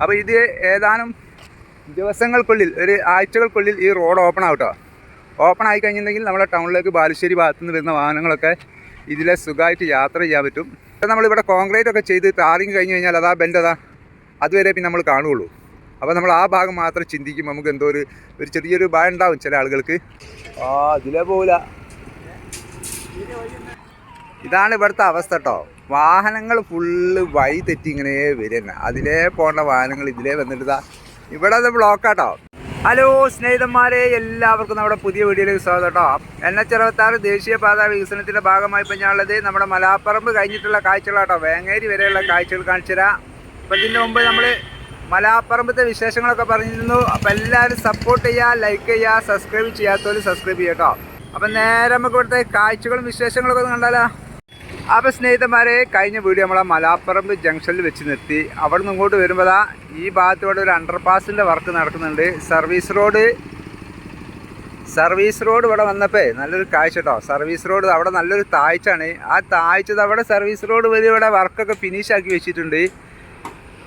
അപ്പോൾ ഇത് ഏതാനും ദിവസങ്ങൾക്കുള്ളിൽ ഒരു ആഴ്ചകൾക്കുള്ളിൽ ഈ റോഡ് ഓപ്പൺ ആവട്ടോ. ഓപ്പൺ ആയി കഴിഞ്ഞിട്ടുണ്ടെങ്കിൽ നമ്മുടെ ടൗണിലേക്ക് ബാലുശ്ശേരി ഭാഗത്തു നിന്ന് വരുന്ന വാഹനങ്ങളൊക്കെ ഇതിലെ സുഖമായിട്ട് യാത്ര ചെയ്യാൻ പറ്റും. ഇപ്പം നമ്മളിവിടെ കോൺക്രീറ്റ് ഒക്കെ ചെയ്ത് ടാറിങ് കഴിഞ്ഞ് കഴിഞ്ഞാൽ അതാ ബെൻഡ് അതാ. അതുവരെ പിന്നെ നമ്മൾ കാണുകയുള്ളൂ. അപ്പോൾ നമ്മൾ ആ ഭാഗം മാത്രം ചിന്തിക്കും. നമുക്ക് എന്തോ ഒരു ഒരു ചെറിയൊരു ഭയം ഉണ്ടാവും ചില ആളുകൾക്ക്. ആ ഇതിലെ പോവില്ല ഇതാണ് ഇവിടുത്തെ അവസ്ഥ കേട്ടോ. വാഹനങ്ങൾ ഫുള്ള് വഴി തെറ്റി ഇങ്ങനെ വരുന്ന. അതിലേ പോകേണ്ട വാഹനങ്ങൾ ഇതിലേ വന്നിട്ട് ഇവിടെ അത് ബ്ലോക്കാട്ടോ ഹലോ സ്നേഹിതന്മാരെ എല്ലാവർക്കും നമ്മുടെ പുതിയ വീഡിയോയിലേക്ക് സ്വാഗതം കേട്ടോ എൻ എച്ച് അറുപത്താറ് ദേശീയപാത വികസനത്തിന്റെ ഭാഗമായി ഇപ്പം ഞാനുള്ളത് നമ്മുടെ മലാപ്പറമ്പ് കഴിഞ്ഞിട്ടുള്ള കാഴ്ചകളാട്ടോ. വേങ്ങേരി വരെയുള്ള കാഴ്ചകൾ കാണിച്ചു തരാം. അപ്പം ഇതിന്റെ മുമ്പ് നമ്മൾ മലാപ്പറമ്പത്തെ വിശേഷങ്ങളൊക്കെ പറഞ്ഞിരുന്നു. അപ്പം എല്ലാവരും സപ്പോർട്ട് ചെയ്യുക ലൈക്ക് ചെയ്യുക സബ്സ്ക്രൈബ് ചെയ്യാത്തവർ സബ്സ്ക്രൈബ് ചെയ്യാം കേട്ടോ അപ്പം നേരെ നമുക്ക് ഇവിടുത്തെ കാഴ്ചകളും വിശേഷങ്ങളൊക്കെ ഒന്ന് കണ്ടാലോ. അപ്പോൾ സ്നേഹിതന്മാരെ കഴിഞ്ഞ വീഡിയോ നമ്മളെ മലാപ്പറമ്പ് ജംഗ്ഷനിൽ വെച്ച് നിർത്തി. അവിടെ നിന്ന് ഇങ്ങോട്ട് വരുമ്പോൾ ദാ ഈ ഭാഗത്തോടെ ഒരു അണ്ടർപാസിന്റെ വർക്ക് നടക്കുന്നുണ്ട്. സർവീസ് റോഡ് സർവീസ് റോഡ് ഇവിടെ വന്നപ്പോൾ നല്ലൊരു കാഴ്ച കേട്ടോ സർവീസ് റോഡ് അവിടെ നല്ലൊരു താഴ്ചയാണ്. ആ താഴ്ചത് അവിടെ സർവീസ് റോഡ് വരെ ഇവിടെ വർക്കൊക്കെ ഫിനിഷ് ആക്കി വെച്ചിട്ടുണ്ട്.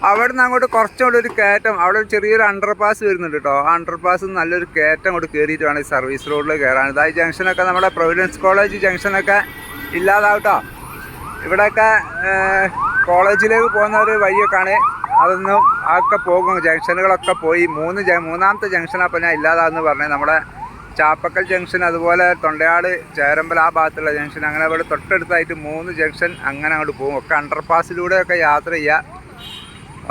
അവിടെ നിന്ന് അങ്ങോട്ട് കുറച്ചുകൂടെ ഒരു കയറ്റം. അവിടെ ഒരു ചെറിയൊരു അണ്ടർപാസ് വരുന്നുണ്ട് കേട്ടോ ആ അണ്ടർപാസ് നല്ലൊരു കയറ്റം അങ്ങോട്ട് കയറിയിട്ട് വേണം സർവീസ് റോഡിൽ കയറാൻ. ഇതായി ജംഗ്ഷനൊക്കെ നമ്മുടെ പ്രൊവിഡൻസ് കോളേജ് ജംഗ്ഷനൊക്കെ ഇല്ലാതാവട്ടോ. ഇവിടെയൊക്കെ കോളേജിലേക്ക് പോകുന്ന ഒരു വഴിയൊക്കെയാണ്. അതൊന്നും ഒക്കെ പോകും. ജംഗ്ഷനുകളൊക്കെ പോയി. മൂന്ന് ജ മൂന്നാമത്തെ ജംഗ്ഷൻ അപ്പം ഞാൻ ഇല്ലാതാന്ന് പറഞ്ഞത് നമ്മുടെ ചാപ്പക്കൽ ജംഗ്ഷൻ അതുപോലെ തൊണ്ടയാട് ചേരമ്പൽ ആ ഭാഗത്തുള്ള ജംഗ്ഷൻ. അങ്ങനെ ഇവിടെ തൊട്ടടുത്തായിട്ട് മൂന്ന് ജംഗ്ഷൻ അങ്ങനെ അങ്ങോട്ട് പോകും. ഒക്കെ അണ്ടർപാസിലൂടെ ഒക്കെ യാത്ര ചെയ്യുക.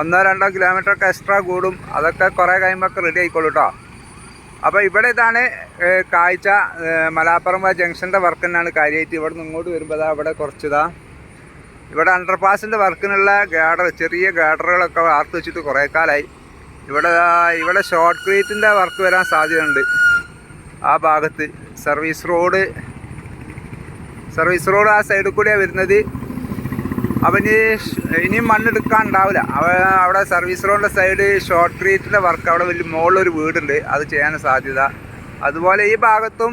ഒന്നോ രണ്ടോ കിലോമീറ്റർ ഒക്കെ എക്സ്ട്രാ കൂടും. അതൊക്കെ കുറേ കഴിയുമ്പോൾ ഒക്കെ റെഡി ആയിക്കോളൂ കേട്ടോ അപ്പോൾ ഇവിടെ ഇതാണ് കാഴ്ച. മലാപ്പറമ്പ ജംഗ്ഷന്റെ വർക്ക് തന്നെയാണ് കാര്യമായിട്ട്. ഇവിടെ നിന്ന് ഇങ്ങോട്ട് വരുമ്പോൾ അവിടെ ഇവിടെ കുറച്ചിതാ ഇവിടെ അണ്ടർപാസിന്റെ വർക്കിനുള്ള ഗാഡർ ചെറിയ ഗാഡറുകളൊക്കെ വാർത്ത് വെച്ചിട്ട് കുറേ കാലമായി ഇവിടെ ഇവിടെ ഷോർട്ട് ക്രീറ്റിന്റെ വർക്ക് വരാൻ സാധ്യതയുണ്ട്. ആ ഭാഗത്ത് സർവീസ് റോഡ് സർവീസ് റോഡ് ആ സൈഡിൽ കൂടിയാണ് വരുന്നത്. അവന് ഇനി ഇനിയും മണ്ണെടുക്കാൻ ഉണ്ടാവില്ല. അവ അവിടെ സർവീസ് റോഡിന്റെ സൈഡ് ഷോർട്ട് ക്രീറ്റിന്റെ വർക്ക് അവിടെ വലിയ മുകളിലൊരു വീടുണ്ട്. അത് ചെയ്യാൻ സാധ്യത. അതുപോലെ ഈ ഭാഗത്തും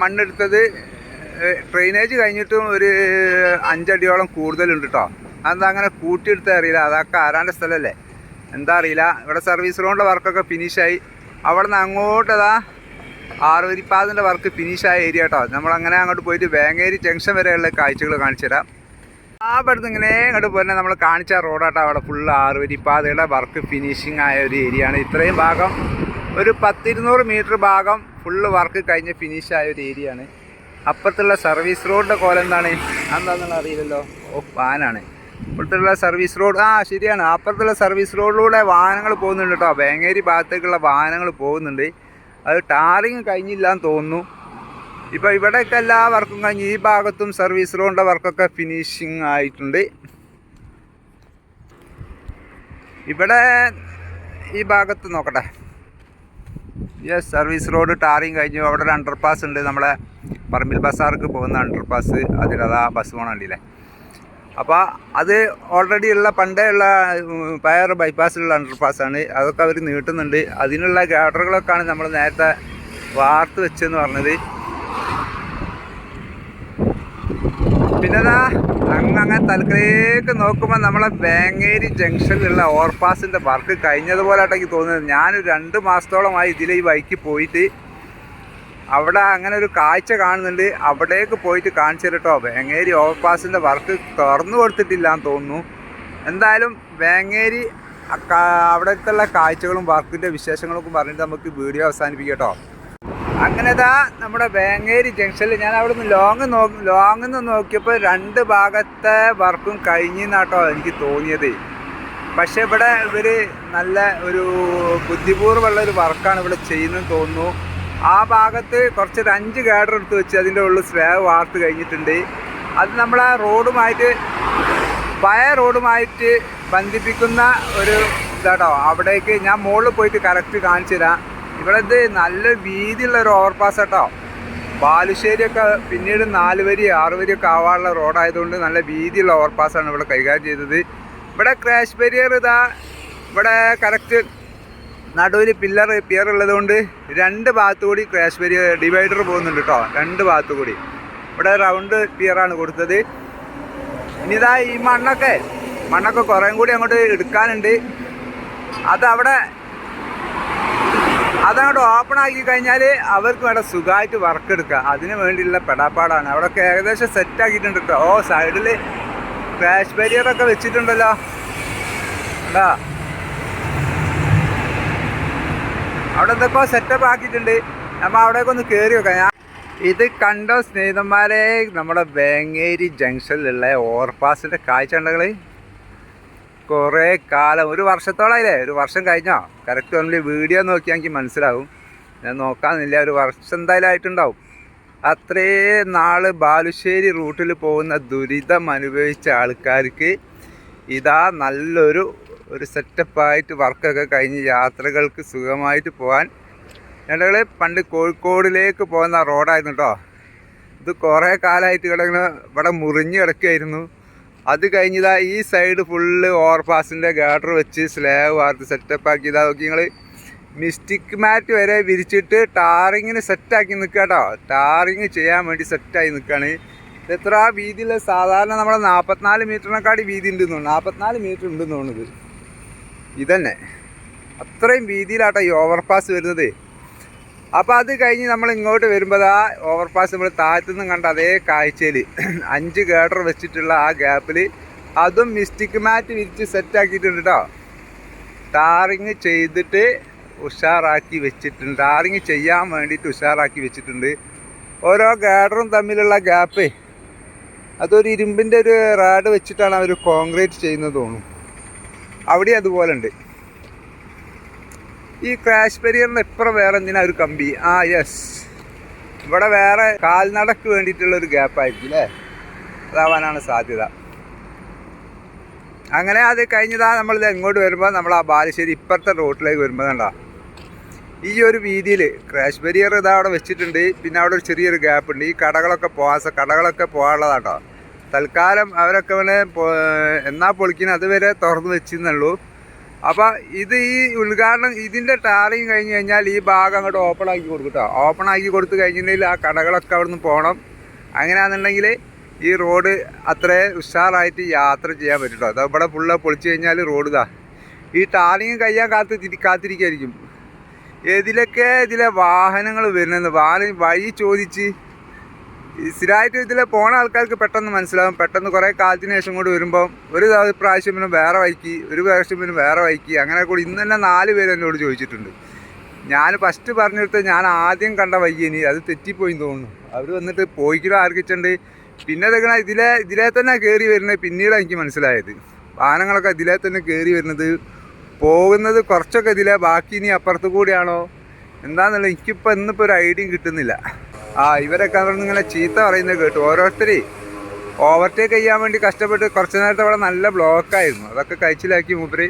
മണ്ണെടുത്തത് ഡ്രെയിനേജ് കഴിഞ്ഞിട്ടും ഒരു അഞ്ചടിയോളം കൂടുതലുണ്ട് കേട്ടോ അതെന്താ അങ്ങനെ കൂട്ടിയെടുത്താൽ അറിയില്ല. അതൊക്കെ ആരാന്റെ സ്ഥലമല്ലേ എന്താ അറിയില്ല. ഇവിടെ സർവീസ് റോഡിന്റെ വർക്കൊക്കെ ഫിനിഷായി അവിടെ നിന്ന് അങ്ങോട്ട് അതാ ആറുവരിപ്പാതിന്റെ വർക്ക് ഫിനിഷായ ഏരിയ കേട്ടോ നമ്മളങ്ങനെ അങ്ങോട്ട് പോയിട്ട് വേങ്ങേരി ജംഗ്ഷൻ വരെയുള്ള കാഴ്ചകൾ കാണിച്ചു തരാം. ആ ഇവിടുന്ന് ഇങ്ങനെ ഇങ്ങോട്ട് പോരുന്നത് നമ്മൾ കാണിച്ച റോഡാട്ടോ അവിടെ ഫുള്ള് ആറുവരിപ്പാതയുടെ വർക്ക് ഫിനിഷിങ് ആയ ഒരു ഏരിയ ആണ്. ഇത്രയും ഭാഗം ഒരു പത്തിരുന്നൂറ് മീറ്റർ ഭാഗം ഫുള്ള് വർക്ക് കഴിഞ്ഞ് ഫിനിഷ് ആയ ഒരു ഏരിയ ആണ്. അപ്പുറത്തുള്ള സർവീസ് റോഡിന്റെ കോലം എന്താണ്? എന്താണെന്നുള്ള അറിയില്ലല്ലോ. ഓ വാനാണ്. ഇപ്പുറത്തുള്ള സർവീസ് റോഡ് ആ ശരിയാണ്. അപ്പുറത്തുള്ള സർവീസ് റോഡിലൂടെ വാഹനങ്ങൾ പോകുന്നുണ്ട് കേട്ടോ. വേങ്ങേരി ഭാഗത്തേക്കുള്ള വാഹനങ്ങൾ പോകുന്നുണ്ട്. അത് ടാറിങ് കഴിഞ്ഞില്ല എന്ന് തോന്നുന്നു. ഇപ്പോൾ ഇവിടെയൊക്കെ എല്ലാ വർക്കും കഴിഞ്ഞ് ഈ ഭാഗത്തും സർവീസ് റോഡിന്റെ വർക്കൊക്കെ ഫിനിഷിങ് ആയിട്ടുണ്ട്. ഇവിടെ ഈ ഭാഗത്ത് നോക്കട്ടെ. യെസ് സർവീസ് റോഡ് ടാറിങ് കഴിഞ്ഞു. അവിടെ ഒരു അണ്ടർപാസ് ഉണ്ട്. നമ്മളെ പറമ്പിൽ ബസാർക്ക് പോകുന്ന അണ്ടർപാസ് അതിലതാ ബസ് പോകണ വണ്ടിയില്ലേ അപ്പോൾ അത് ഓൾറെഡി ഉള്ള പണ്ടേ ഉള്ള പയർ ബൈപ്പാസിലുള്ള അണ്ടർപാസ്സാണ് അതൊക്കെ അവർ നീട്ടുന്നുണ്ട്. അതിനുള്ള ഗാഡറുകളൊക്കെയാണ് നമ്മൾ നേരത്തെ വാർത്ത് വെച്ചെന്ന് പറഞ്ഞത്. പിന്നെതാ അങ്ങ് അങ്ങനെ തലക്കലേക്ക് നോക്കുമ്പോൾ നമ്മളെ വേങ്ങേരി ജംഗ്ഷനിലുള്ള ഓവർപാസിന്റെ വർക്ക് കഴിഞ്ഞതുപോലെ എനിക്ക് തോന്നുന്നത്. ഞാൻ രണ്ട് മാസത്തോളമായി ഇതിലെ ഈ ബൈക്ക് പോയിട്ട് അവിടെ അങ്ങനെ ഒരു കാഴ്ച കാണുന്നുണ്ട്. അവിടേക്ക് പോയിട്ട് കാണിച്ചു തരട്ടോ വേങ്ങേരി ഓവർപാസിന്റെ വർക്ക് തുറന്നു കൊടുത്തിട്ടില്ല എന്ന് തോന്നുന്നു. എന്തായാലും വേങ്ങേരി അവിടത്തുള്ള കാഴ്ചകളും വർക്കിന്റെ വിശേഷങ്ങളൊക്കെ പറഞ്ഞിട്ട് നമുക്ക് വീഡിയോ അവസാനിപ്പിക്കാം കേട്ടോ അങ്ങനെ ദാ നമ്മുടെ വേങ്ങേരി ജംഗ്ഷനിൽ ഞാൻ അവിടെ നിന്ന് ലോങ് നോക്കി ലോങ്ങിൽ നിന്ന് നോക്കിയപ്പോൾ രണ്ട് ഭാഗത്തെ വർക്കും കഴിഞ്ഞെന്നാട്ടോ എനിക്ക് തോന്നിയത്. പക്ഷേ ഇവിടെ ഇവർ നല്ല ഒരു ബുദ്ധിപൂർവമുള്ള ഒരു വർക്കാണ് ഇവിടെ ചെയ്യുന്നതെന്ന് തോന്നുന്നു. ആ ഭാഗത്ത് കുറച്ചൊരു അഞ്ച് ഗാഡർ എടുത്ത് വെച്ച് അതിന്റെ ഉള്ളിൽ സ്ലാബ് വാർത്ത് കഴിഞ്ഞിട്ടുണ്ട്. അത് നമ്മളെ റോഡുമായിട്ട് പഴയ റോഡുമായിട്ട് ബന്ധിപ്പിക്കുന്ന ഒരു ഇതാട്ടോ. അവിടേക്ക് ഞാൻ മുകളിൽ പോയിട്ട് കറക്റ്റ് കാണിച്ചു തരാം. ഇവിടെ ഇത് നല്ല വീതിയുള്ള ഒരു ഓവർപാസ് കേട്ടോ ബാലുശ്ശേരിയൊക്കെ പിന്നീട് നാല് വരി ആറ് വരിയൊക്കെ ആവാനുള്ള റോഡായതുകൊണ്ട് നല്ല വീതിയുള്ള ഓവർപാസ് ആണ് ഇവിടെ കൈകാര്യം ചെയ്തത്. ഇവിടെ ക്രാഷ് ബരിയർ ഇതാ. ഇവിടെ കറക്റ്റ് നടുവിൽ പില്ലർ പിയർ ഉള്ളതുകൊണ്ട് രണ്ട് ഭാഗത്തു കൂടി ക്രാഷ് ബാരിയർ ഡിവൈഡർ പോകുന്നുണ്ട് കേട്ടോ രണ്ട് ഭാഗത്തു കൂടി. ഇവിടെ റൗണ്ട് പിയറാണ് കൊടുത്തത്. ഇനി ഇതാ ഈ മണ്ണൊക്കെ. മണ്ണൊക്കെ കുറേ കൂടി അങ്ങോട്ട് എടുക്കാനുണ്ട്. അതവിടെ അതങ്ങോട്ട് ഓപ്പൺ ആക്കി കഴിഞ്ഞാൽ അവർക്ക് വേണ്ട സുഖമായിട്ട് വർക്ക് എടുക്കുക അതിന് വേണ്ടിയുള്ള പെടാപ്പാടാണ്. അവിടെയൊക്കെ ഏകദേശം സെറ്റ് ആക്കിയിട്ടുണ്ട് കേട്ടോ ഓ സൈഡിൽ ക്രാഷ് ബാരിയറൊക്കെ വെച്ചിട്ടുണ്ടല്ലോ. എന്താ അവിടെ എന്തൊക്കെ സെറ്റപ്പ് ആക്കിയിട്ടുണ്ട്. നമ്മൾ അവിടേക്ക് ഒന്ന് കയറി വെക്കാം ഞാൻ ഇത് കണ്ടോ സ്നേഹിതന്മാരെ? നമ്മുടെ വേങ്ങേരി ജംഗ്ഷനിലുള്ള ഓവർപാസിന്റെ കാഴ്ച ഉണ്ടെങ്കിൽ കുറേ കാലം ഒരു വർഷത്തോളായില്ലേ ഒരു വർഷം കഴിഞ്ഞോ? കറക്റ്റ് ഓൺലി വീഡിയോ നോക്കിയാൽ എനിക്ക് മനസ്സിലാവും. ഞാൻ നോക്കാമെന്നില്ല ഒരു വർഷം എന്തായാലും ആയിട്ടുണ്ടാവും. അത്രേ നാൾ ബാലുശ്ശേരി റൂട്ടിൽ പോകുന്ന ദുരിതം അനുഭവിച്ച ആൾക്കാർക്ക് ഇതാ നല്ലൊരു ഒരു സെറ്റപ്പായിട്ട് വർക്കൊക്കെ കഴിഞ്ഞ് യാത്രകൾക്ക് സുഖമായിട്ട് പോകാൻ ഞങ്ങൾ പണ്ട് കോഴിക്കോടിലേക്ക് പോകുന്ന റോഡായിരുന്നു കേട്ടോ ഇത് കുറേ കാലമായിട്ട് ഇവിടെ ഇങ്ങനെ ഇവിടെ മുറിഞ്ഞ് കിടക്കുകയായിരുന്നു അത് കഴിഞ്ഞതാ ഈ സൈഡ് ഫുള്ള് ഓവർപാസിന്റെ ഗാഡർ വെച്ച് സ്ലാബ് വാർത്ത് സെറ്റപ്പ് ആക്കി ഇതാ നോക്കി നിങ്ങൾ മിസ്റ്റിക് മാറ്റ് വരെ വിരിച്ചിട്ട് ടാറിങ്ങിന് സെറ്റാക്കി നിൽക്കുക കേട്ടോ ടാറിങ് ചെയ്യാൻ വേണ്ടി സെറ്റായി നിൽക്കുകയാണ് എത്ര വീതിയിൽ സാധാരണ നമ്മൾ നാൽപ്പത്തിനാല് മീറ്ററിനെക്കാട്ടി വീതി ഉണ്ടെന്ന് തോന്നുന്നു. നാൽപ്പത്തിനാല് മീറ്റർ ഉണ്ടെന്ന് തോന്നുന്നത് ഇതന്നെ. അത്രയും വീതിയിലാട്ടോ ഈ ഓവർപാസ് വരുന്നത്. അപ്പോൾ അത് കഴിഞ്ഞ് നമ്മൾ ഇങ്ങോട്ട് വരുമ്പോൾ ആ ഓവർപാസ് നമ്മൾ താഴത്തുനിന്ന് കണ്ട അതേ കാഴ്ചയിൽ അഞ്ച് ഗേഡർ വെച്ചിട്ടുള്ള ആ ഗ്യാപ്പിൽ അതും മിസ്റ്റിക് മാറ്റ് വിരിച്ച് സെറ്റാക്കിയിട്ടുണ്ട് കേട്ടോ ടാറിങ് ചെയ്തിട്ട് ഉഷാറാക്കി വെച്ചിട്ടുണ്ട്. ടാറിങ് ചെയ്യാൻ വേണ്ടിയിട്ട് ഉഷാറാക്കി വെച്ചിട്ടുണ്ട്. ഓരോ ഗാഡറും തമ്മിലുള്ള ഗ്യാപ്പ്. അതൊരു ഇരുമ്പിന്റെ ഒരു റാഡ് വെച്ചിട്ടാണ് അവർ കോൺക്രീറ്റ് ചെയ്യുന്നത് തോന്നുന്നു. അവിടെ അതുപോലെ ഉണ്ട് ഈ ക്രാഷ് ബരിയറിന് ഇപ്പുറം വേറെ എന്തിനാ ഒരു കമ്പി? ആ യെസ് ഇവിടെ വേറെ കാൽനടക്ക് വേണ്ടിയിട്ടുള്ള ഒരു ഗ്യാപ്പായിരിക്കും അല്ലേ? അതാവാനാണ് സാധ്യത. അങ്ങനെ അത് കഴിഞ്ഞതാ നമ്മളിത് എങ്ങോട്ട് വരുമ്പോൾ നമ്മൾ ആ ബാലുശ്ശേരി ഇപ്പുറത്തെ റോട്ടിലേക്ക് വരുമ്പോൾ കണ്ട. ഈ ഒരു വീതിയിൽ ക്രാഷ് ബരിയർ ഇതാ അവിടെ വെച്ചിട്ടുണ്ട്. പിന്നെ അവിടെ ഒരു ചെറിയൊരു ഗ്യാപ്പ് ഉണ്ട്. ഈ കടകളൊക്കെ പോകാൻ കടകളൊക്കെ പോകാനുള്ളതാട്ടോ. തൽക്കാലം അവരൊക്കെ ഇങ്ങനെ എന്നാ പൊളിക്കുന്നത് അതുവരെ തുറന്നു വെച്ചിരുന്നുള്ളൂ. അപ്പോൾ ഇത് ഈ ഉദ്ഘാടനം ഇതിന്റെ ടാറിങ് കഴിഞ്ഞ് കഴിഞ്ഞാൽ ഈ ഭാഗം അങ്ങോട്ട് ഓപ്പൺ ആക്കി കൊടുക്കും കേട്ടോ ഓപ്പൺ ആക്കി കൊടുത്തു കഴിഞ്ഞിട്ടുണ്ടെങ്കിൽ ആ കടകളൊക്കെ അവിടെ നിന്ന് പോകണം അങ്ങനെയാണെന്നുണ്ടെങ്കിൽ ഈ റോഡ് അത്ര ഉഷാറായിട്ട് യാത്ര ചെയ്യാൻ പറ്റും കേട്ടോ അത് ഇവിടെ ഫുള്ള് പൊളിച്ചു കഴിഞ്ഞാൽ റോഡ് ഇതാ. ഈ ടാറിങ് കഴിയാൻ കാത്ത് കാത്തിരിക്കായിരിക്കും ഏതിലൊക്കെ ഇതിലെ വാഹനങ്ങൾ വരുന്നത്? വാഹനം വഴി ചോദിച്ച് സ്ഥിരമായിട്ട് ഇതിൽ പോണ ആൾക്കാർക്ക് പെട്ടെന്ന് മനസ്സിലാവും. പെട്ടെന്ന് കുറേ കാലത്തിന് ശേഷം കൂടി വരുമ്പോൾ ഒരു പ്രാവശ്യം പിന്നെ വേറെ വൈക്കി ഒരു പ്രാവശ്യം പിന്നെ വേറെ വൈക്കി അങ്ങനെ കൂടി ഇന്ന് തന്നെ നാല് പേര് എന്നോട് ചോദിച്ചിട്ടുണ്ട്. ഞാൻ ഫസ്റ്റ് പറഞ്ഞെടുത്ത് ഞാൻ ആദ്യം കണ്ട വയ്യനി അത് തെറ്റിപ്പോയി തോന്നുന്നു. അവർ വന്നിട്ട് പോയിക്കിട ആർക്കിച്ചുണ്ട്. പിന്നെ ഇതൊക്കെ ഇതിലെ ഇതിലെ തന്നെ കയറി വരുന്നത് പിന്നീട് എനിക്ക് മനസ്സിലായത്. വാഹനങ്ങളൊക്കെ ഇതിലെ തന്നെ കയറി വരുന്നത്. പോകുന്നത് കുറച്ചൊക്കെ ഇതിലെ ബാക്കി ഇനി അപ്പുറത്ത് കൂടിയാണോ? എന്താണെന്നുള്ള എനിക്കിപ്പോൾ ഇന്നിപ്പോൾ ഒരു ഐഡിയ കിട്ടുന്നില്ല. ആ ഇവരൊക്കെ അവിടെ ഇങ്ങനെ ചീത്ത പറയുന്നത് കേട്ടു. ഓരോരുത്തരെ ഓവർടേക്ക് ചെയ്യാൻ വേണ്ടി കഷ്ടപ്പെട്ട് കുറച്ച് നേരത്തെ അവിടെ നല്ല ബ്ലോക്കായിരുന്നു അതൊക്കെ കഴിച്ചിലാക്കി മൂപ്പര്.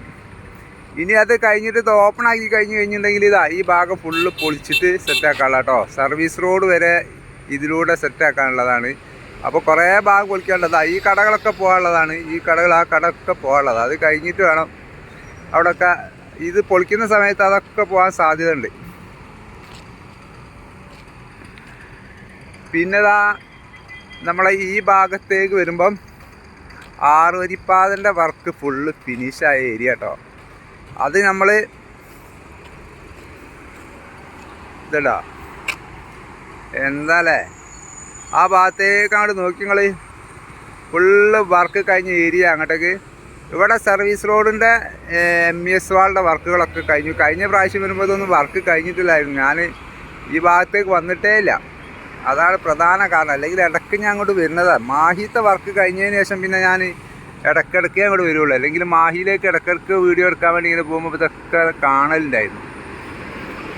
ഇനി അത് കഴിഞ്ഞിട്ട് ഇത് ഓപ്പൺ ആക്കി കഴിഞ്ഞ് കഴിഞ്ഞിട്ടുണ്ടെങ്കിൽ ഇതാ ഈ ഭാഗം ഫുള്ള് പൊളിച്ചിട്ട് സെറ്റാക്കാനുള്ള കേട്ടോ സർവീസ് റോഡ് വരെ ഇതിലൂടെ സെറ്റാക്കാനുള്ളതാണ് അപ്പോൾ കുറേ ഭാഗം പൊളിക്കാനുള്ളതാണ് ഈ കടകളൊക്കെ പോകാനുള്ളതാണ്. ഈ കടകൾ ആ കടയൊക്കെ പോകാനുള്ളത്. അത് കഴിഞ്ഞിട്ട് വേണം അവിടെയൊക്കെ ഇത് പൊളിക്കുന്ന സമയത്ത് അതൊക്കെ പോകാൻ സാധ്യത പിന്നെതാ നമ്മളെ ഈ ഭാഗത്തേക്ക് വരുമ്പം ആറുവരിപ്പാതന്റെ വർക്ക് ഫുള്ള് ഫിനിഷായ ഏരിയ കേട്ടോ അത് നമ്മൾ ഇതടാ. എന്താല്ലേ? ആ ഭാഗത്തേക്ക് അങ്ങോട്ട് നോക്കി നിങ്ങൾ ഫുള്ള് വർക്ക് കഴിഞ്ഞ ഏരിയ അങ്ങോട്ടേക്ക്. ഇവിടെ സർവീസ് റോഡിന്റെ എം ഇ എസ് വാളിന്റെ വർക്കുകളൊക്കെ കഴിഞ്ഞു. കഴിഞ്ഞ പ്രാവശ്യം വരുമ്പോൾ ഇതൊന്നും വർക്ക് കഴിഞ്ഞിട്ടില്ലായിരുന്നു. ഞാൻ ഈ ഭാഗത്തേക്ക് വന്നിട്ടേ ഇല്ല. അതാണ് പ്രധാന കാരണം. അല്ലെങ്കിൽ ഇടയ്ക്ക് ഞാൻ അങ്ങോട്ട് വരുന്നതാണ് മാഹിത്തെ വർക്ക് കഴിഞ്ഞതിന് ശേഷം പിന്നെ ഞാൻ ഇടയ്ക്കിടയ്ക്കേ അങ്ങോട്ട് വരുള്ളൂ. അല്ലെങ്കിൽ മാഹിയിലേക്ക് ഇടയ്ക്കിടയ്ക്ക് വീഡിയോ എടുക്കാൻ വേണ്ടി ഇങ്ങനെ പോകുമ്പോൾ ഇതൊക്കെ കാണലുണ്ടായിരുന്നു.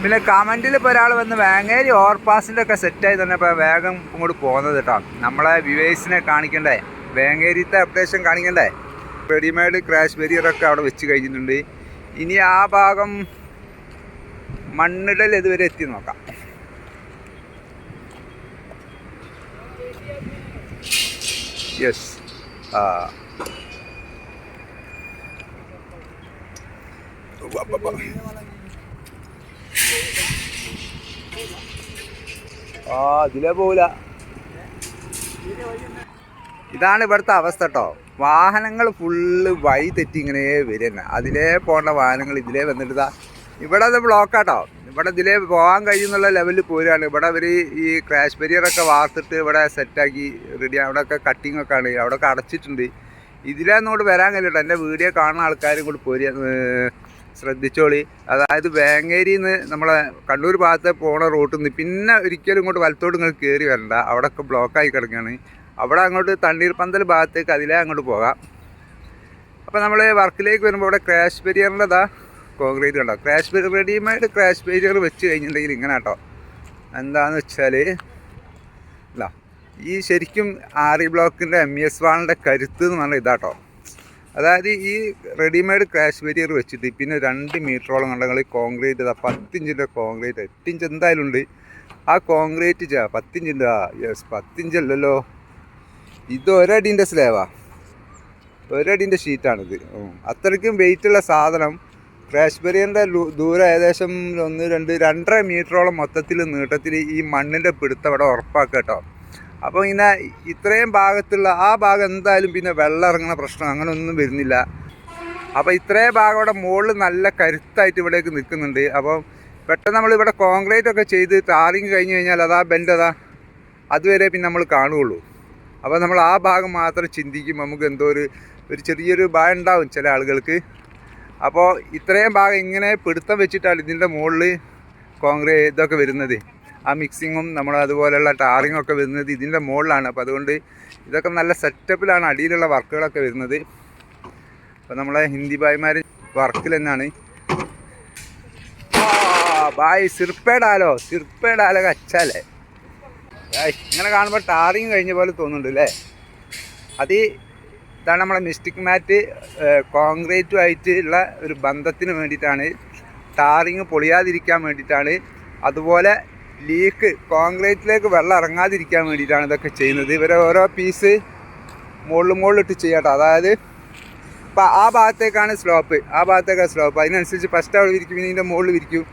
പിന്നെ കമന്റിൽ ഇപ്പോൾ ഒരാൾ വന്ന് വേങ്ങേരി ഓവർപാസിന്റെ ഒക്കെ സെറ്റായി തന്നെ ഇപ്പോൾ വേഗം ഇങ്ങോട്ട് പോകുന്നത് കേട്ടോ നമ്മളെ വിവേഴ്സിനെ കാണിക്കണ്ടേ? വേങ്ങേരിത്തെ അപ്ഡേഷൻ കാണിക്കണ്ടേ? റെഡിമെയ്ഡ് ക്രാഷ് ബെരിയറൊക്കെ അവിടെ വെച്ച് കഴിഞ്ഞിട്ടുണ്ട്. ഇനി ആ ഭാഗം മണ്ണിടൽ ഇതുവരെ എത്തി നോക്കാം. യെസ് ആ ഇതിലേ പോവില്ല ഇതാണ് ഇവിടുത്തെ അവസ്ഥ കേട്ടോ വാഹനങ്ങൾ ഫുള്ള് വഴി തെറ്റി ഇങ്ങനെ വരുന്ന അതിലേ പോകേണ്ട വാഹനങ്ങൾ ഇതിലേ വന്നിട്ട് ഇവിടെ അത് ബ്ലോക്കാട്ടോ ഇവിടെ ഇതിലേ പോകാൻ കഴിയുന്നുള്ള ലെവലിൽ പോരുകയാണ് ഇവിടെ അവർ ഈ ക്രാഷ് ബരിയറൊക്കെ വാർത്തിട്ട് ഇവിടെ സെറ്റാക്കി റെഡി അവിടെയൊക്കെ കട്ടിങ് ഒക്കെ ആണ്. അവിടെയൊക്കെ അടച്ചിട്ടുണ്ട്. ഇതിലൊന്നുകൊണ്ട് വരാൻ കഴിയില്ല എന്റെ വീഡിയോ കാണുന്ന ആൾക്കാരും കൂടി പോരി. ശ്രദ്ധിച്ചോളി. അതായത് വേങ്ങേരിയിൽ നിന്ന് നമ്മളെ കണ്ണൂർ ഭാഗത്ത് പോണ റൂട്ടിൽ നിന്ന് പിന്നെ ഒരിക്കലും ഇങ്ങോട്ട് വലത്തോട്ട് നിങ്ങൾ കയറി വരണ്ട. അവിടെ അവിടെയൊക്കെ ബ്ലോക്കായി കിടക്കുകയാണ് അവിടെ അങ്ങോട്ട് തണ്ണീർപ്പന്തൽ ഭാഗത്തേക്ക് അതിലേ അങ്ങോട്ട് പോകാം. അപ്പോൾ നമ്മൾ വർക്കിലേക്ക് വരുമ്പോൾ അവിടെ ക്രാഷ് ബരിയറിന്റെ ഇതാ കോൺക്രീറ്റ് കണ്ടോ? ക്രാഷ് ബരി റെഡിമെയ്ഡ് ക്രാഷ് പേജുകൾ വെച്ച് കഴിഞ്ഞിട്ടുണ്ടെങ്കിൽ ഇങ്ങനെ കേട്ടോ. എന്താണെന്ന് വെച്ചാൽ അല്ല ഈ ശരിക്കും ആറി ബ്ലോക്കിന്റെ എം എസ് വാളിന്റെ കരുത്ത് എന്ന് പറഞ്ഞാൽ ഇതാട്ടോ. അതായത് ഈ റെഡിമെയ്ഡ് ക്രാഷ് ബരിയർ വെച്ചിട്ട് പിന്നെ രണ്ട് മീറ്ററോളം കണ്ടെങ്കിൽ കോൺക്രീറ്റ് ഇതാ പത്തിഞ്ചിന്റെ കോൺക്രീറ്റ് എട്ടിഞ്ച് എന്തായാലും ഉണ്ട്. ആ കോൺക്രീറ്റ് ചാ പത്തിഞ്ചിന്റെ ആ യെസ് പത്തിഞ്ചല്ലല്ലോ. ഇത് ഒരടിന്റെ സ്ലേവാ ഒരടിന്റെ ഷീറ്റാണിത്. അത്രയ്ക്കും വെയിറ്റുള്ള സാധനം. ക്രാഷ് ബരിയറിന്റെ ദൂരം ഏകദേശം ഒന്ന് രണ്ട് രണ്ടര മീറ്ററോളം മൊത്തത്തിൽ നീട്ടത്തിൽ ഈ മണ്ണിന്റെ പിടുത്തം അവിടെ ഉറപ്പാക്കുക കേട്ടോ. അപ്പോൾ ഇങ്ങനെ ഇത്രയും ഭാഗത്തുള്ള ആ ഭാഗം എന്തായാലും പിന്നെ വെള്ളം ഇറങ്ങുന്ന പ്രശ്നം അങ്ങനെ ഒന്നും വരുന്നില്ല. അപ്പോൾ ഇത്രയും ഭാഗം അവിടെ മുകളിൽ നല്ല കരുത്തായിട്ട് ഇവിടേക്ക് നിൽക്കുന്നുണ്ട്. അപ്പോൾ പെട്ടെന്ന് നമ്മൾ ഇവിടെ കോൺക്രീറ്റ് ഒക്കെ ചെയ്ത് ടാറിങ് കഴിഞ്ഞ് കഴിഞ്ഞാൽ അതാ ബെൻഡ് അതാ. അതുവരെ പിന്നെ നമ്മൾ കാണുകയുള്ളൂ. അപ്പോൾ നമ്മൾ ആ ഭാഗം മാത്രം ചിന്തിക്കും നമുക്ക് എന്തോ ഒരു ഒരു ചെറിയൊരു ഭയം ഉണ്ടാവും ചില ആളുകൾക്ക്. അപ്പോൾ ഇത്രയും ഭാഗം ഇങ്ങനെ പിടുത്തം വെച്ചിട്ടാണ് ഇതിന്റെ മുകളിൽ കോൺക്രീറ്റ് ഇതൊക്കെ വരുന്നത്. ആ മിക്സിങ്ങും നമ്മൾ അതുപോലെയുള്ള ടാറിങ്ങും ഒക്കെ വരുന്നത് ഇതിന്റെ മുകളിലാണ്. അപ്പോൾ അതുകൊണ്ട് ഇതൊക്കെ നല്ല സെറ്റപ്പിലാണ് അടിയിലുള്ള വർക്കുകളൊക്കെ വരുന്നത്. അപ്പോൾ നമ്മളെ ഹിന്ദി ഭായിമാർ വർക്കിൽ തന്നെയാണ്. ബായ് സിർപ്പേടാലോ സിർപ്പേടാലോ കച്ചാലേ ഇങ്ങനെ കാണുമ്പോൾ ടാറിങ് കഴിഞ്ഞ പോലെ തോന്നുന്നുണ്ട് അല്ലേ അത് ഇതാണ് നമ്മളെ മിസ്റ്റിക് മാറ്റ് കോൺക്രീറ്റും ആയിട്ട് ഉള്ള ഒരു ബന്ധത്തിന് വേണ്ടിയിട്ടാണ്. ടാറിങ് പൊളിയാതിരിക്കാൻ വേണ്ടിയിട്ടാണ്. അതുപോലെ ലീക്ക് കോൺക്രീറ്റിലേക്ക് വെള്ളം ഇറങ്ങാതിരിക്കാൻ വേണ്ടിയിട്ടാണ് ഇതൊക്കെ ചെയ്യുന്നത്. ഇവരെ ഓരോ പീസ് മുകളിൽ മുകളിലിട്ട് ചെയ്യാട്ടോ. അതായത് ഇപ്പം ആ ഭാഗത്തേക്കാണ് സ്ലോപ്പ്. ആ ഭാഗത്തേക്കാണ് സ്ലോപ്പ്. അതിനനുസരിച്ച് ഫസ്റ്റ് അവിടെ വിരിക്കും പിന്നെ ഇതിന്റെ മുകളിൽ വിരിക്കും.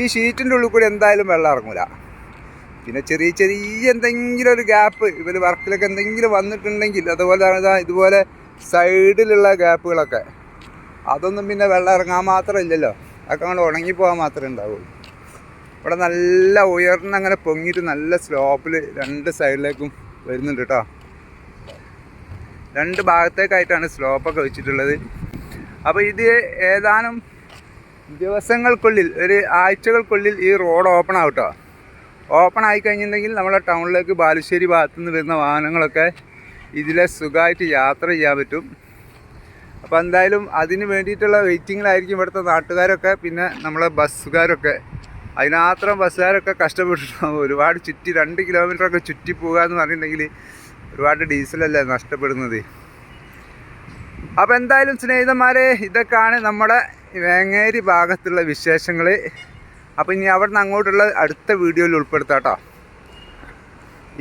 ഈ ഷീറ്റിന്റെ ഉള്ളിൽ കൂടി എന്തായാലും വെള്ളം ഇറങ്ങൂല. പിന്നെ ചെറിയ ചെറിയ എന്തെങ്കിലും ഒരു ഗ്യാപ്പ് ഇവർ വർക്കിലൊക്കെ എന്തെങ്കിലും വന്നിട്ടുണ്ടെങ്കിൽ അതുപോലെ ഇതാ ഇതുപോലെ സൈഡിലുള്ള ഗ്യാപ്പുകളൊക്കെ. അതൊന്നും പിന്നെ വെള്ളം ഇറങ്ങാൻ മാത്രം ഇല്ലല്ലോ. അതൊക്കെ അങ്ങോട്ട് ഉണങ്ങിപ്പോകാൻ മാത്രമേ ഉണ്ടാവുള്ളൂ ഇവിടെ നല്ല ഉയർന്ന് അങ്ങനെ പൊങ്ങിയിട്ട് നല്ല സ്ലോപ്പിൽ രണ്ട് സൈഡിലേക്കും വരുന്നുണ്ട് കേട്ടോ രണ്ട് ഭാഗത്തേക്കായിട്ടാണ് സ്ലോപ്പൊക്കെ വെച്ചിട്ടുള്ളത്. അപ്പോൾ ഇത് ഏതാനും ദിവസങ്ങൾക്കുള്ളിൽ ഒരു ആഴ്ചകൾക്കുള്ളിൽ ഈ റോഡ് ഓപ്പൺ ആവും കേട്ടോ ഓപ്പൺ ആയി കഴിഞ്ഞിട്ടുണ്ടെങ്കിൽ നമ്മുടെ ടൗണിലേക്ക് ബാലുശ്ശേരി ഭാഗത്തുനിന്ന് വരുന്ന വാഹനങ്ങളൊക്കെ ഇതിലെ സുഖമായിട്ട് യാത്ര ചെയ്യാൻ പറ്റും. അപ്പോൾ എന്തായാലും അതിന് വേണ്ടിയിട്ടുള്ള വെയിറ്റിങ്ങിലായിരിക്കും ഇവിടുത്തെ നാട്ടുകാരൊക്കെ പിന്നെ നമ്മളെ ബസ്സുകാരൊക്കെ. അതിനാത്രം ബസ്സുകാരൊക്കെ കഷ്ടപ്പെട്ടിട്ടുണ്ടാകും ഒരുപാട് ചുറ്റി രണ്ട് കിലോമീറ്ററൊക്കെ ചുറ്റി പോകുക എന്ന് പറഞ്ഞിട്ടുണ്ടെങ്കിൽ ഒരുപാട് ഡീസലല്ലേ നഷ്ടപ്പെടുന്നത്. അപ്പോൾ എന്തായാലും സ്നേഹിതന്മാരെ ഇതൊക്കെയാണ് നമ്മുടെ വേങ്ങേരി ഭാഗത്തുള്ള വിശേഷങ്ങൾ അപ്പോൾ ഇനി അവിടെ നിന്ന് അങ്ങോട്ടുള്ള അടുത്ത വീഡിയോയിൽ ഉൾപ്പെടുത്താം കേട്ടോ.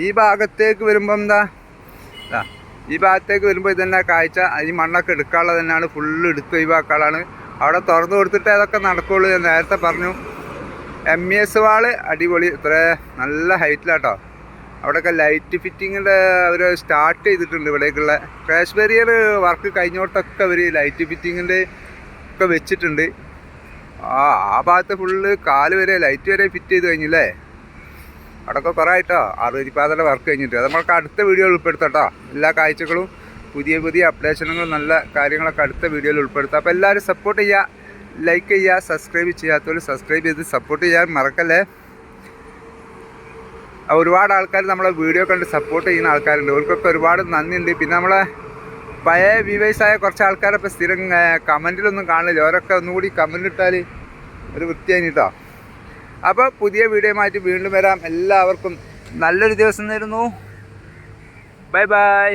ഈ ഭാഗത്തേക്ക് വരുമ്പോൾ എന്താ? ദാ, ഈ ഭാഗത്തേക്ക് വരുമ്പോൾ ഇതന്നെ കാഴ്ച. ഈ മണ്ണൊക്കെ എടുക്കാനുള്ളത് തന്നെയാണ്. ഫുള്ള് എടുത്ത് ഒഴിവാക്കാനുള്ളതാണ്. അവിടെ തുറന്നു കൊടുത്തിട്ട് അതൊക്കെ നടക്കുള്ളൂ ഞാൻ നേരത്തെ പറഞ്ഞു. എം ഇ എസ് വാൾ അടിപൊളി. ഇത്ര നല്ല ഹൈറ്റിലാട്ടോ. അവിടെയൊക്കെ ലൈറ്റ് ഫിറ്റിങ്ങിന്റെ അവർ സ്റ്റാർട്ട് ചെയ്തിട്ടുണ്ട് ഇവിടേക്കുള്ള. ക്രാഷ് ബരിയർ വർക്ക് കഴിഞ്ഞോട്ടൊക്കെ അവർ ലൈറ്റ് ഫിറ്റിങ്ങിന്റെ ഒക്കെ വെച്ചിട്ടുണ്ട്. ആ ആ ഭാഗത്ത് ഫുള്ള് കാൽ വരെ ലൈറ്റ് വരെ ഫിറ്റ് ചെയ്ത് കഴിഞ്ഞില്ലേ? അവിടെയൊക്കെ കുറേ ആയിട്ടോ? അറുപതിപ്പാതയുടെ വർക്ക് കഴിഞ്ഞിട്ട്. അത് നമ്മൾക്ക് അടുത്ത വീഡിയോയിൽ ഉൾപ്പെടുത്തട്ടോ. എല്ലാ കാഴ്ചകളും പുതിയ പുതിയ അപ്ഡേഷനുകളും നല്ല കാര്യങ്ങളൊക്കെ അടുത്ത വീഡിയോയിൽ ഉൾപ്പെടുത്താം. അപ്പോൾ എല്ലാവരും സപ്പോർട്ട് ചെയ്യുക. ലൈക്ക് ചെയ്യുക സബ്സ്ക്രൈബ് ചെയ്യാത്തവർ സബ്സ്ക്രൈബ് ചെയ്ത് സപ്പോർട്ട് ചെയ്യാൻ മറക്കല്ലേ? ഒരുപാട് ആൾക്കാർ നമ്മളെ വീഡിയോ കണ്ട് സപ്പോർട്ട് ചെയ്യുന്ന ആൾക്കാരുണ്ട്. അവർക്കൊക്കെ ഒരുപാട് നന്ദിയുണ്ട്. പിന്നെ നമ്മളെ പഴയ വ്യൂവേഴ്സായ കുറച്ച് ആൾക്കാരൊക്കെ സ്ഥിരം കമന്റിലൊന്നും കാണില്ല. അവരൊക്കെ ഒന്നുകൂടി കമന്റ് ഇട്ടാൽ ഒരു വൃത്തിയായി കേട്ടോ അപ്പോൾ പുതിയ വീഡിയോയുമായിട്ട് വീണ്ടും വരാം. എല്ലാവർക്കും നല്ലൊരു ദിവസം നേരുന്നു ബൈ ബൈ.